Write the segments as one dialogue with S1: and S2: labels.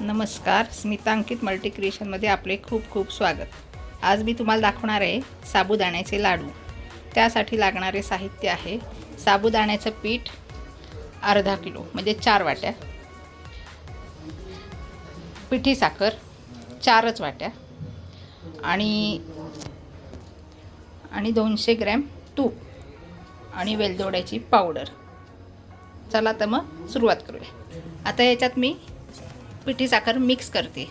S1: नमस्कार स्मितांकित मल्टी क्रिएशनमध्ये आपले खूप खूप स्वागत. आज मी तुम्हाला दाखवणार आहे साबुदाण्याचे लाडू. त्यासाठी लागणारे साहित्य आहे साबुदाण्याचं पीठ अर्धा किलो म्हणजे चार वाट्या. पिठी साखर चारच वाट्या. आणि आणि दोनशे ग्रॅम तूप आणि वेलदोड्याची पावडर. चला तर मग सुरुवात करूया. आता याच्यात मी पिठी साखर मिक्स करते.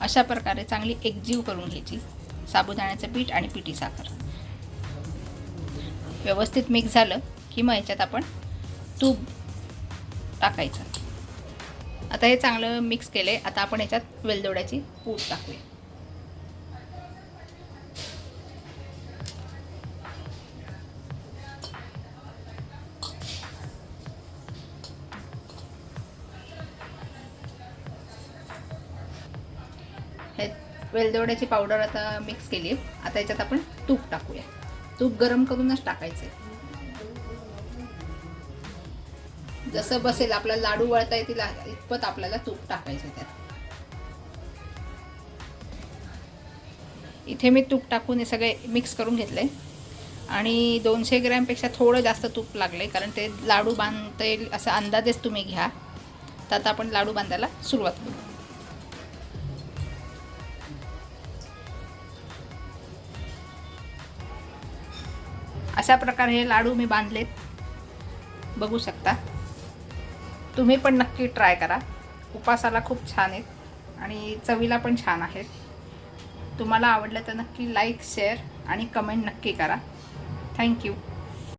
S1: अशा प्रकारे चांगली एकजीव करून घ्यायची. साबुदाण्याचं पीठ आणि पिठी साखर. व्यवस्थित मिक्स झालं की मग याच्यात आपण तूप टाकायचं. आता हे चांगलं मिक्स केले. आता आपण याच्यात वेलदोड्याची पूड टाकूया. हे वेलदोड्याची पावडर आता मिक्स केली. आता याच्यात आपण तूप टाकूया. तूप गरम करूनच टाकायचं आहे. जसं बसेल आपला लाडू वळता येतील इतपत आपल्याला तूप टाकायचं त्यात. इथे मी तूप टाकून हे सगळे मिक्स करून घेतले आणि दोनशे ग्रॅमपेक्षा थोडं जास्त तूप लागले कारण ते लाडू बांधता येईल असा अंदाजेच तुम्ही घ्या. तर आता आपण लाडू बांधायला सुरुवात करू. अशा प्रकारे हे लाडू मी बांधलेत. बघू शकता. तुम्ही पण नक्की ट्राय करा. उपासाला खूप छान आहेत आणि चवीला पण छान आहेत. तुम्हाला आवडलं तर नक्की लाईक शेअर आणि कमेंट नक्की करा. थँक्यू